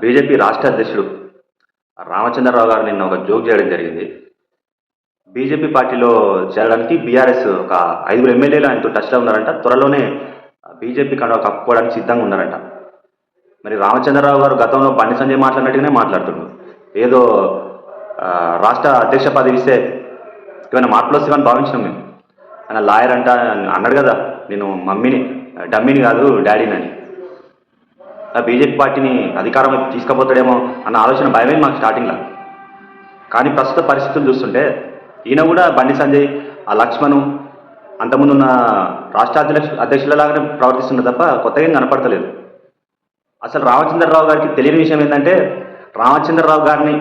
BJP రాష్ట్ర అధ్యక్షుడు రామచంద్రరావు గారు నిన్న ఒక జోక్ చేయడం జరిగింది. బీజేపీ పార్టీలో చేరడానికి బీఆర్ఎస్ ఒక ఐదుగురు ఎమ్మెల్యేలు ఆయనతో టచ్లో ఉన్నారంట. త్వరలోనే బీజేపీ కండ కప్పుకోవడానికి సిద్ధంగా ఉన్నారంట. మరి రామచంద్రరావు గారు గతంలో బండి సంజయ్ మాట్లాడినట్టుగానే మాట్లాడుతున్నాడు ఏదో రాష్ట్ర అధ్యక్ష పదవి ఇస్తే ఏమైనా మార్పులు వస్తాయని భావించినాం మేము. ఆయన లాయర్ అంట అన్నాడు కదా నేను మమ్మీని డమ్మీని కాదు డాడీని అని. బీజేపీ పార్టీని అధికారం తీసుకుపోతాడేమో అన్న ఆలోచన భయమే మాకు స్టార్టింగ్లో కానీ ప్రస్తుత పరిస్థితులు చూస్తుంటే ఈయన కూడా బండి సంజయ్ ఆ లక్ష్మణు అంతకుముందున్న రాష్ట్ర అధ్యక్ష అధ్యక్షులలాగానే ప్రవర్తిస్తున్న తప్ప కొత్తగా కనపడతలేదు. అసలు రామచంద్రరావు గారికి తెలియని విషయం ఏంటంటే రామచంద్రరావు గారిని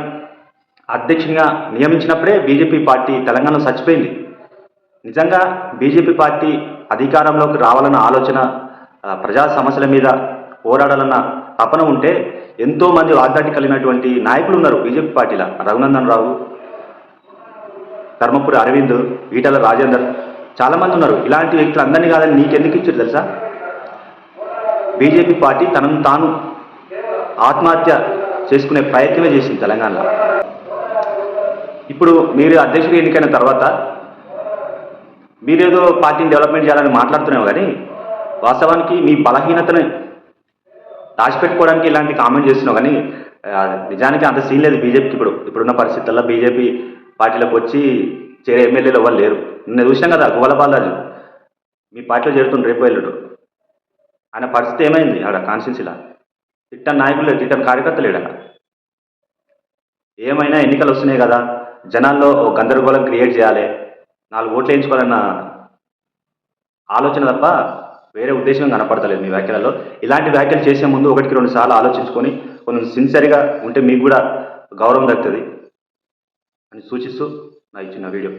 అధ్యక్షునిగా నియమించినప్పుడే బీజేపీ పార్టీ తెలంగాణలో చచ్చిపోయింది. నిజంగా బీజేపీ పార్టీ అధికారంలోకి రావాలన్న ఆలోచన ప్రజా సమస్యల మీద పోరాడాలన్న తపన ఉంటే ఎంతో మంది వాగ్దాటి కలిగినటువంటి నాయకులు ఉన్నారు బీజేపీ పార్టీలో. రఘునందన్ రావు ధర్మపురి అరవింద్ ఈటల రాజేందర్ చాలామంది ఉన్నారు. ఇలాంటి వ్యక్తులు అందరినీ కాదని నీకెందుకు ఇచ్చారు తెలుసా? బీజేపీ పార్టీ తనను తాను ఆత్మహత్య చేసుకునే ప్రయత్నమే చేసింది తెలంగాణలో. ఇప్పుడు మీరు అధ్యక్షుడు ఎన్నికైన తర్వాత మీరేదో పార్టీని డెవలప్మెంట్ చేయాలని మాట్లాడుతున్నాం కానీ వాస్తవానికి మీ బలహీనతను దాచిపెట్టుకోవడానికి ఇలాంటి కామెంట్ చేస్తున్నావు కానీ నిజానికి అంత సీన్ లేదు బీజేపీకి ఇప్పుడు. ఇప్పుడున్న పరిస్థితుల్లో బీజేపీ పార్టీలోకి వచ్చి చేరే ఎమ్మెల్యేలు ఎవరు లేరు. నిన్న చూసాం కదా గువల బాలాజీ మీ పార్టీలో చేరుతుండ్రు రేపు వెళ్ళడు ఆయన పరిస్థితి ఏమైంది ఆడ కాన్స్టిట్యూన్సీలా? తిట్టని నాయకులు లేడు తిట్టని కార్యకర్తలు లేడు ఏమైనా ఎన్నికలు వస్తున్నాయి కదా జనాల్లో ఓ గందరగోళం క్రియేట్ చేయాలి నాలుగు ఓట్లు వేయించుకోవాలన్న ఆలోచన తప్ప వేరే ఉద్దేశం కనపడతలేదు మీ వ్యాఖ్యలలో. ఇలాంటి వ్యాఖ్యలు చేసే ముందు ఒకటికి రెండు సార్లు ఆలోచించుకొని కొంచెం సిన్సియర్గా ఉంటే మీకు కూడా గౌరవం దక్కుతుంది అని సూచిస్తూ నా ఇచ్చిన వీడియో.